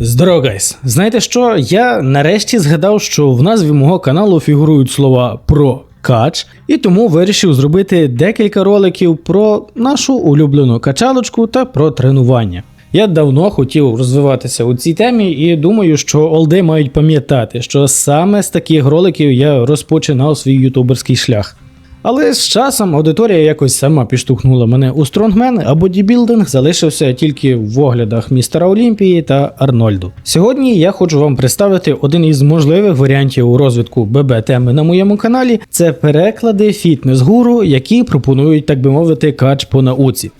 Здорово, гайс! Знаєте що? Я нарешті згадав, що в назві мого каналу фігурують слова про кач, і тому вирішив зробити декілька роликів про нашу улюблену качалочку та про тренування. Я давно хотів розвиватися у цій темі, і думаю, що олди мають пам'ятати, що саме з таких роликів я розпочинав свій ютуберський шлях. Але з часом аудиторія якось сама підштовхнула мене у стронгмен, а бодібілдинг залишився тільки в оглядах містера Олімпії та Арнольду. Сьогодні я хочу вам представити один із можливих варіантів у розвитку ББ теми на моєму каналі. Це переклади фітнес-гуру, які пропонують, так би мовити, кач по науці.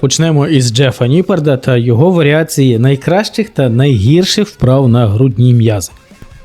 Почнемо із Джефа Ніпарда та його варіації найкращих та найгірших вправ на грудні м'язи.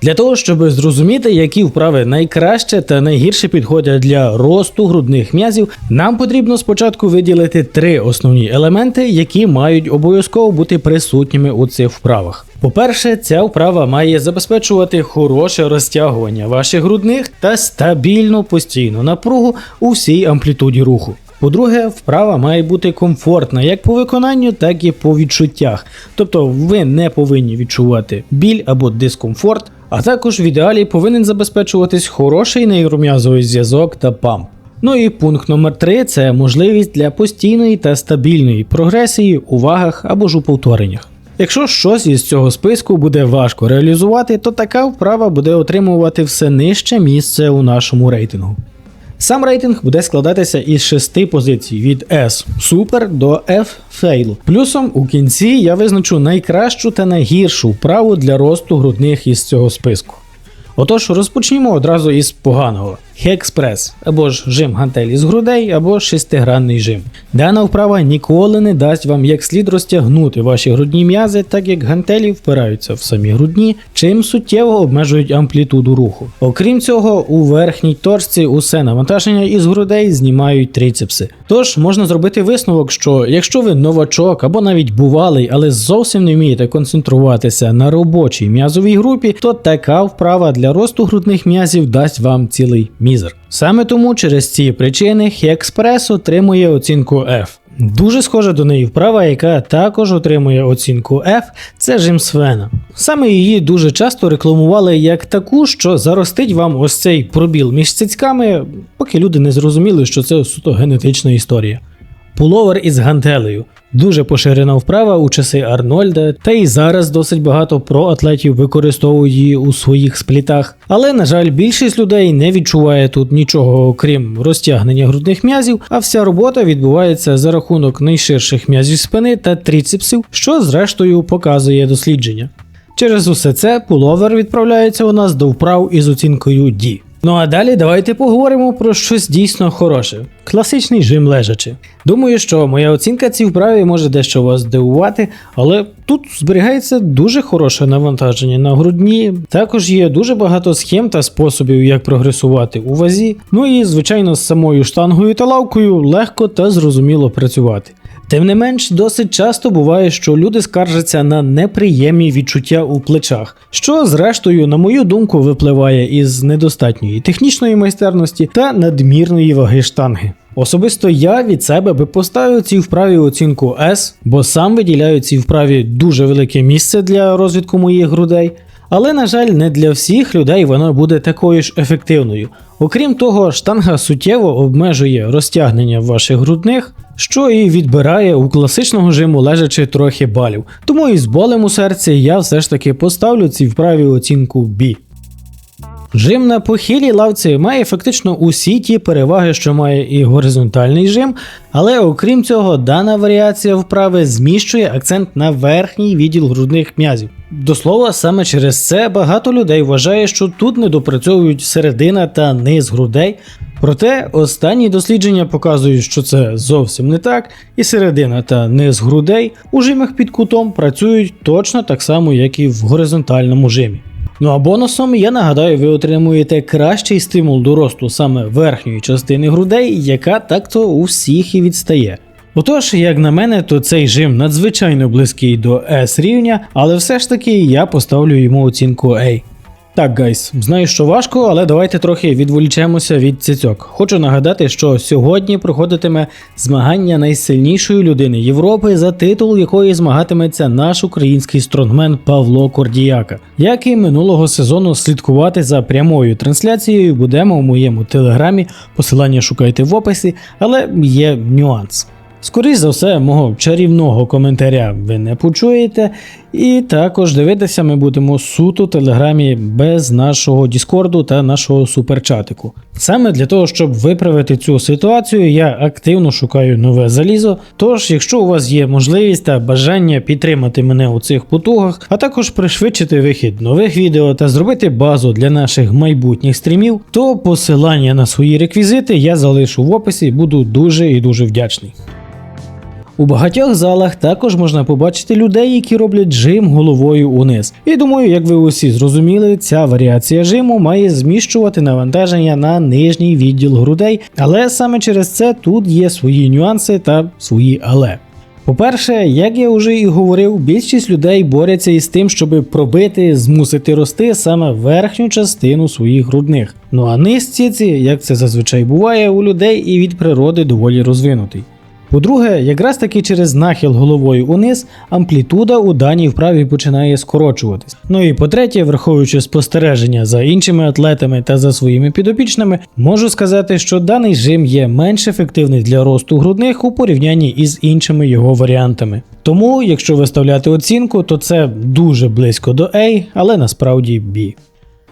Для того, щоб зрозуміти, які вправи найкраще та найгірше підходять для росту грудних м'язів, нам потрібно спочатку виділити три основні елементи, які мають обов'язково бути присутніми у цих вправах. По-перше, ця вправа має забезпечувати хороше розтягування ваших грудних та стабільну постійну напругу у всій амплітуді руху. По-друге, вправа має бути комфортна як по виконанню, так і по відчуттях. Тобто ви не повинні відчувати біль або дискомфорт, а також в ідеалі повинен забезпечуватись хороший нейром'язовий зв'язок та памп. Ну і пункт номер 3 це можливість для постійної та стабільної прогресії у вагах або ж у повтореннях. Якщо щось із цього списку буде важко реалізувати, то така вправа буде отримувати все нижче місце у нашому рейтингу. Сам рейтинг буде складатися із шести позицій від S Super до F Fail. Плюсом у кінці я визначу найкращу та найгіршу вправу для росту грудних із цього списку. Отож, розпочнімо одразу із поганого. Хекспрес або ж жим гантелі з грудей, або шестигранний жим. Дана вправа ніколи не дасть вам як слід розтягнути ваші грудні м'язи, так як гантелі впираються в самі грудні, чим суттєво обмежують амплітуду руху. Окрім цього, у верхній торсці усе навантаження із грудей знімають трицепси. Тож можна зробити висновок, що якщо ви новачок або навіть бувалий, але зовсім не вмієте концентруватися на робочій м'язовій групі, то така вправа для росту грудних м'язів дасть вам цілий мізер. Саме тому через ці причини Хекспрес отримує оцінку F. Дуже схожа до неї вправа, яка також отримує оцінку F, це жим Свена. Саме її дуже часто рекламували як таку, що заростить вам ось цей пробіл між цицьками, поки люди не зрозуміли, що це суто генетична історія. Пуловер із гантелею. Дуже поширена вправа у часи Арнольда, та і зараз досить багато проатлетів використовують її у своїх сплітах. Але, на жаль, більшість людей не відчуває тут нічого окрім розтягнення грудних м'язів, а вся робота відбувається за рахунок найширших м'язів спини та тріцепсів, що зрештою показує дослідження. Через усе це пуловер відправляється у нас до вправ із оцінкою D. Ну а далі давайте поговоримо про щось дійсно хороше. Класичний жим лежачи. Думаю, що моя оцінка цій вправі може дещо вас здивувати, але тут зберігається дуже хороше навантаження на грудні. Також є дуже багато схем та способів, як прогресувати у вазі. Ну і, звичайно, з самою штангою та лавкою легко та зрозуміло працювати. Тим не менш, досить часто буває, що люди скаржаться на неприємні відчуття у плечах, що, зрештою, на мою думку, випливає із недостатньої технічної майстерності та надмірної ваги штанги. Особисто я від себе би поставив цій вправі оцінку S, бо сам виділяю цій вправі дуже велике місце для розвитку моїх грудей. Але, на жаль, не для всіх людей вона буде такою ж ефективною. Окрім того, штанга суттєво обмежує розтягнення ваших грудних, що і відбирає у класичного жиму лежачи трохи балів. Тому із болем у серці я все ж таки поставлю цій вправі оцінку B. Жим на похилій лавці має фактично усі ті переваги, що має і горизонтальний жим, але окрім цього, дана варіація вправи зміщує акцент на верхній відділ грудних м'язів. До слова, саме через це багато людей вважає, що тут не допрацьовують середина та низ грудей. Проте останні дослідження показують, що це зовсім не так, і середина та низ грудей у жимах під кутом працюють точно так само, як і в горизонтальному жимі. Ну а бонусом я нагадаю, ви отримуєте кращий стимул до росту саме верхньої частини грудей, яка так-то у всіх і відстає. Отож, як на мене, то цей жим надзвичайно близький до S рівня, але все ж таки я поставлю йому оцінку A. Так, гайс, знаю, що важко, але давайте трохи відволічемося від цицьок. Хочу нагадати, що сьогодні проходитиме змагання найсильнішої людини Європи, за титул якої змагатиметься наш український стронгмен Павло Кордіяка. Як і минулого сезону слідкувати за прямою трансляцією будемо у моєму телеграмі. Посилання шукайте в описі, але є нюанс. Скоріше за все, мого чарівного коментаря ви не почуєте, і також дивитися ми будемо суто в телеграмі без нашого Діскорду та нашого суперчатику. Саме для того, щоб виправити цю ситуацію, я активно шукаю нове залізо. Тож, якщо у вас є можливість та бажання підтримати мене у цих потугах, а також пришвидшити вихід нових відео та зробити базу для наших майбутніх стрімів, то посилання на свої реквізити я залишу в описі, буду дуже і дуже вдячний. У багатьох залах також можна побачити людей, які роблять жим головою униз. І думаю, як ви усі зрозуміли, ця варіація жиму має зміщувати навантаження на нижній відділ грудей, але саме через це тут є свої нюанси та свої але. По-перше, як я вже і говорив, більшість людей борються із тим, щоб пробити, змусити рости саме верхню частину своїх грудних. Ну а низ ціці, як це зазвичай буває, у людей і від природи доволі розвинутий. По-друге, якраз таки через нахил головою униз амплітуда у даній вправі починає скорочуватись. Ну і по-третє, враховуючи спостереження за іншими атлетами та за своїми підопічними, можу сказати, що даний жим є менш ефективний для росту грудних у порівнянні із іншими його варіантами. Тому, якщо виставляти оцінку, то це дуже близько до A, але насправді B.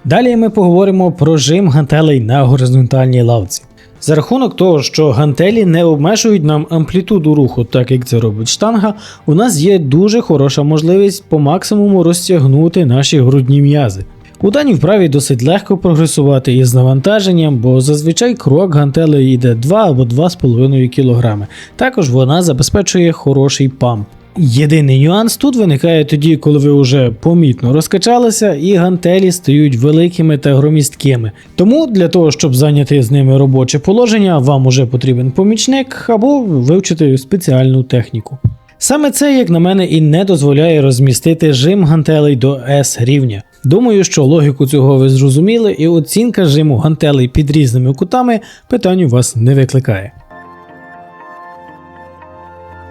Далі ми поговоримо про жим гантелей на горизонтальній лавці. За рахунок того, що гантелі не обмежують нам амплітуду руху, так як це робить штанга, у нас є дуже хороша можливість по максимуму розтягнути наші грудні м'язи. У даній вправі досить легко прогресувати із навантаженням, бо зазвичай крок гантелей йде 2 або 2,5 кг. Також вона забезпечує хороший памп. Єдиний нюанс тут виникає тоді, коли ви вже помітно розкачалися і гантелі стають великими та громісткими. Тому для того, щоб зайняти з ними робоче положення, вам уже потрібен помічник або вивчити спеціальну техніку. Саме це, як на мене, і не дозволяє розмістити жим гантелей до S рівня. Думаю, що логіку цього ви зрозуміли, і оцінка жиму гантелей під різними кутами питань у вас не викликає.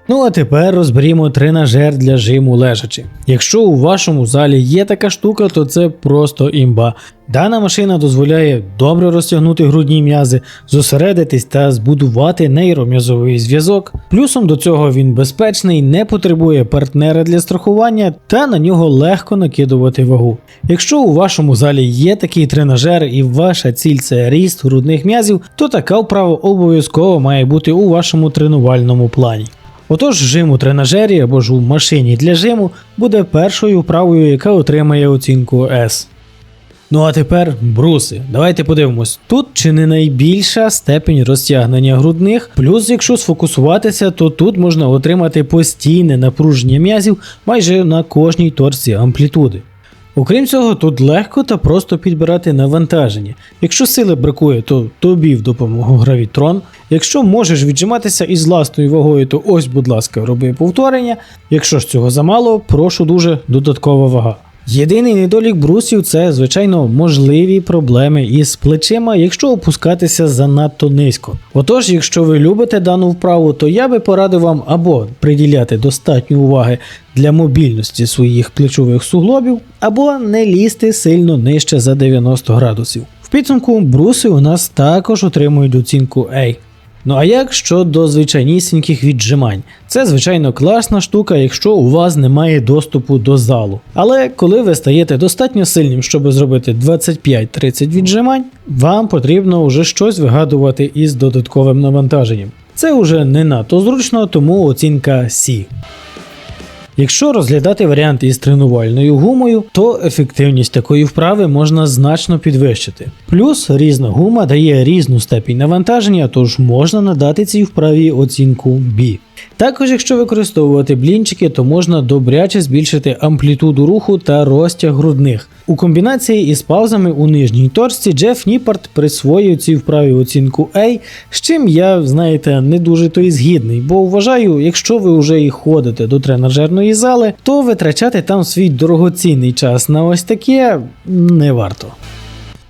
Ну а тепер розберімо тренажер для жиму лежачи. Якщо у вашому залі є така штука, то це просто імба. Дана машина дозволяє добре розтягнути грудні м'язи, зосередитись та збудувати нейром'язовий зв'язок. Плюсом до цього він безпечний, не потребує партнера для страхування та на нього легко накидувати вагу. Якщо у вашому залі є такий тренажер і ваша ціль це ріст грудних м'язів, то така вправа обов'язково має бути у вашому тренувальному плані. Отож, жим у тренажері або ж у машині для жиму буде першою вправою, яка отримає оцінку S. Ну а тепер бруси. Давайте подивимось. Тут чи не найбільша степень розтягнення грудних, плюс, якщо сфокусуватися, то тут можна отримати постійне напруження м'язів майже на кожній торці амплітуди. Окрім цього, тут легко та просто підбирати навантаження. Якщо сили бракує, то тобі в допомогу гравітрон. Якщо можеш віджиматися із власною вагою, то ось, будь ласка, роби повторення. Якщо ж цього замало, прошу дуже додаткова вага. Єдиний недолік брусів це, звичайно, можливі проблеми із плечима, якщо опускатися занадто низько. Отож, якщо ви любите дану вправу, то я би порадив вам або приділяти достатньо уваги для мобільності своїх плечових суглобів, або не лізти сильно нижче за 90 градусів. В підсумку бруси у нас також отримують оцінку A. Ну а як щодо звичайнісіньких віджимань? Це звичайно класна штука, якщо у вас немає доступу до залу. Але коли ви стаєте достатньо сильним, щоб зробити 25-30 віджимань, вам потрібно вже щось вигадувати із додатковим навантаженням. Це вже не надто зручно, тому оцінка C. Якщо розглядати варіант із тренувальною гумою, то ефективність такої вправи можна значно підвищити. Плюс різна гума дає різну степінь навантаження, тож можна надати цій вправі оцінку B. Також, якщо використовувати блінчики, то можна добряче збільшити амплітуду руху та розтяг грудних. У комбінації із паузами у нижній торсці Джеф Ніпарт присвоїв цій вправі оцінку A, з чим я, знаєте, не дуже то і згідний, бо вважаю, якщо ви вже і ходите до тренажерної зали, то витрачати там свій дорогоцінний час на ось таке не варто.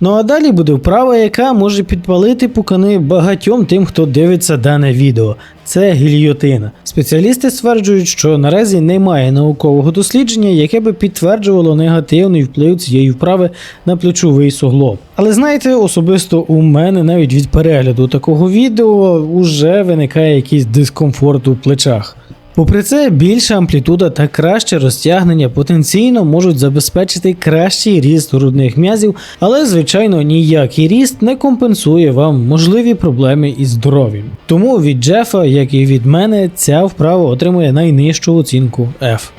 Ну а далі буде вправа, яка може підпалити пукани багатьом тим, хто дивиться дане відео. Це гільйотина. Спеціалісти стверджують, що наразі немає наукового дослідження, яке би підтверджувало негативний вплив цієї вправи на плечовий суглоб. Але знаєте, особисто у мене навіть від перегляду такого відео вже виникає якийсь дискомфорт у плечах. Попри це, більша амплітуда та краще розтягнення потенційно можуть забезпечити кращий ріст грудних м'язів, але звичайно ніякий ріст не компенсує вам можливі проблеми із здоров'ям. Тому від Джефа, як і від мене, ця вправа отримує найнижчу оцінку F.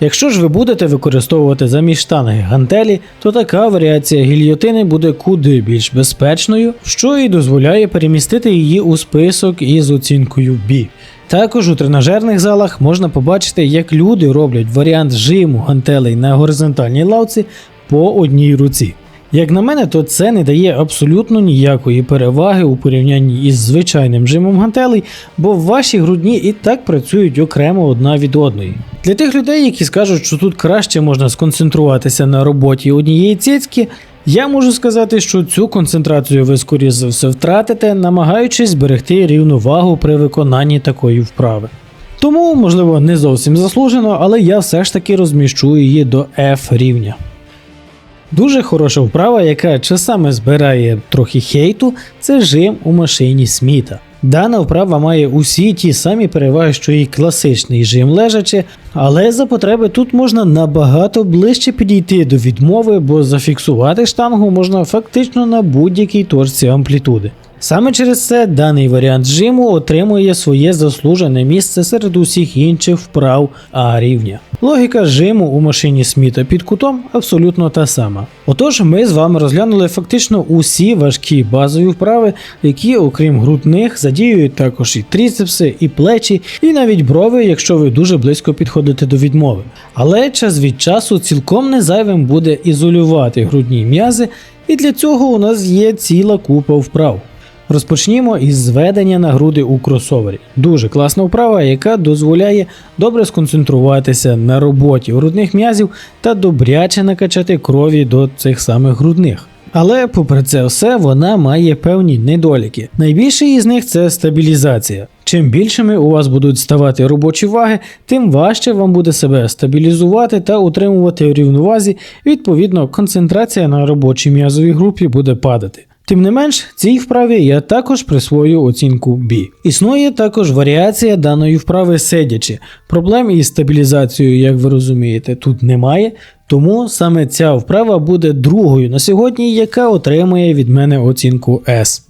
Якщо ж ви будете використовувати замість штанги гантелі, то така варіація гільйотини буде куди більш безпечною, що і дозволяє перемістити її у список із оцінкою B. Також у тренажерних залах можна побачити, як люди роблять варіант жиму гантелей на горизонтальній лавці по одній руці. Як на мене, то це не дає абсолютно ніякої переваги у порівнянні із звичайним жимом гантелей, бо ваші грудні і так працюють окремо одна від одної. Для тих людей, які скажуть, що тут краще можна сконцентруватися на роботі однієї цицьки, я можу сказати, що цю концентрацію ви скоріше за все втратите, намагаючись зберегти рівновагу при виконанні такої вправи. Тому, можливо, не зовсім заслужено, але я все ж таки розміщу її до F рівня. Дуже хороша вправа, яка часами збирає трохи хейту, це жим у машині Сміта. Дана вправа має усі ті самі переваги, що і класичний жим лежачи, але за потреби тут можна набагато ближче підійти до відмови, бо зафіксувати штангу можна фактично на будь-якій точці амплітуди. Саме через це даний варіант жиму отримує своє заслужене місце серед усіх інших вправ А рівня. Логіка жиму у машині Сміта під кутом абсолютно та сама. Отож, ми з вами розглянули фактично усі важкі базові вправи, які, окрім грудних, задіюють також і тріцепси, і плечі, і навіть брови, якщо ви дуже близько підходите до відмови. Але час від часу цілком не зайвим буде ізолювати грудні м'язи, і для цього у нас є ціла купа вправ. Розпочнімо із зведення на груди у кросовері. Дуже класна вправа, яка дозволяє добре сконцентруватися на роботі грудних м'язів та добряче накачати крові до цих самих грудних. Але, попри це все, вона має певні недоліки. Найбільший із них це стабілізація. Чим більшими у вас будуть ставати робочі ваги, тим важче вам буде себе стабілізувати та утримувати в рівновазі, відповідно, концентрація на робочій м'язовій групі буде падати. Тим не менш, цій вправі я також присвою оцінку B. Існує також варіація даної вправи сидячи. Проблем із стабілізацією, як ви розумієте, тут немає, тому саме ця вправа буде другою на сьогодні, яка отримує від мене оцінку S.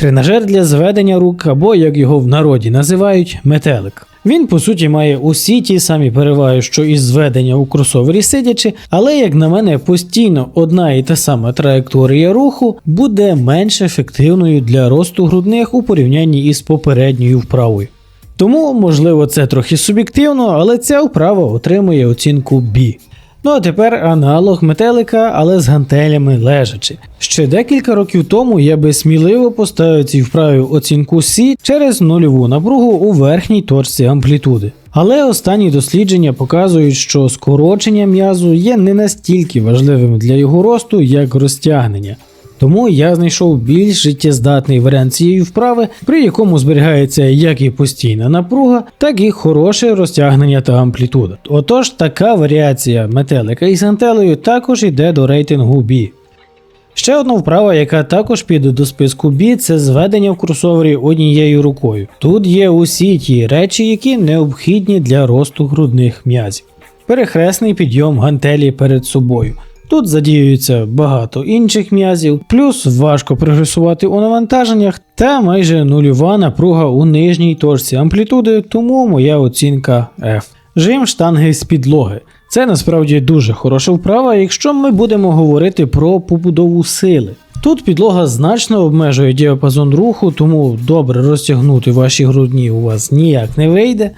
Тренажер для зведення рук, або як його в народі називають, метелик. Він по суті має усі ті самі переваги, що і зведення у кросовері сидячи, але, як на мене, постійно одна і та сама траєкторія руху буде менш ефективною для росту грудних у порівнянні із попередньою вправою. Тому, можливо, це трохи суб'єктивно, але ця вправа отримує оцінку B. Ну а тепер аналог метелика, але з гантелями лежачи. Ще декілька років тому я би сміливо поставив цій вправі оцінку C через нульову напругу у верхній точці амплітуди. Але останні дослідження показують, що скорочення м'язу є не настільки важливим для його росту, як розтягнення. Тому я знайшов більш життєздатний варіант цієї вправи, при якому зберігається як і постійна напруга, так і хороше розтягнення та амплітуда. Отож, така варіація метелика із антелею також йде до рейтингу B. Ще одна вправа, яка також піде до списку B, це зведення в кросовері однією рукою. Тут є усі ті речі, які необхідні для росту грудних м'язів. Перехресний підйом гантелі перед собою. Тут задіюється багато інших м'язів, плюс важко прогресувати у навантаженнях та майже нульова напруга у нижній точці амплітуди, тому моя оцінка F. Жим штанги з підлоги. Це насправді дуже хороша вправа, якщо ми будемо говорити про побудову сили. Тут підлога значно обмежує діапазон руху, тому добре розтягнути ваші грудні у вас ніяк не вийде.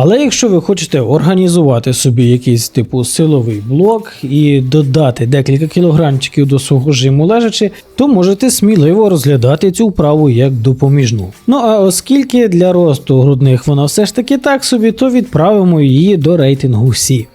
Але якщо ви хочете організувати собі якийсь типу силовий блок і додати декілька кілограмчиків до свого жиму лежачи, то можете сміливо розглядати цю вправу як допоміжну. Ну а оскільки для росту грудних вона все ж таки так собі, то відправимо її до рейтингу всі.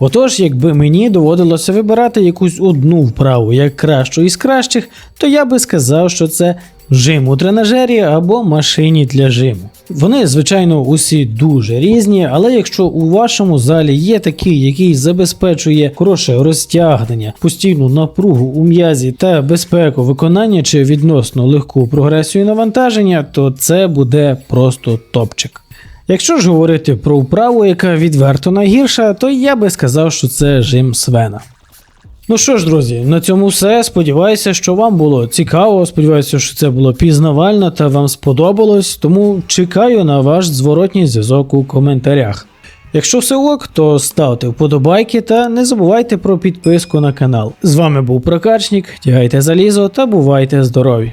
Отож, якби мені доводилося вибирати якусь одну вправу як кращу із кращих, то я би сказав, що це жим у тренажері або машині для жиму. Вони, звичайно, усі дуже різні, але якщо у вашому залі є такий, який забезпечує хороше розтягнення, постійну напругу у м'язі та безпеку виконання чи відносно легку прогресію навантаження, то це буде просто топчик. Якщо ж говорити про вправу, яка відверто найгірша, то я би сказав, що це жим Свена. Ну що ж, друзі, на цьому все. Сподіваюся, що вам було цікаво. Сподіваюся, що це було пізнавально та вам сподобалось. Тому чекаю на ваш зворотній зв'язок у коментарях. Якщо все ок, то ставте вподобайки та не забувайте про підписку на канал. З вами був Прокачник, тягайте залізо та бувайте здорові!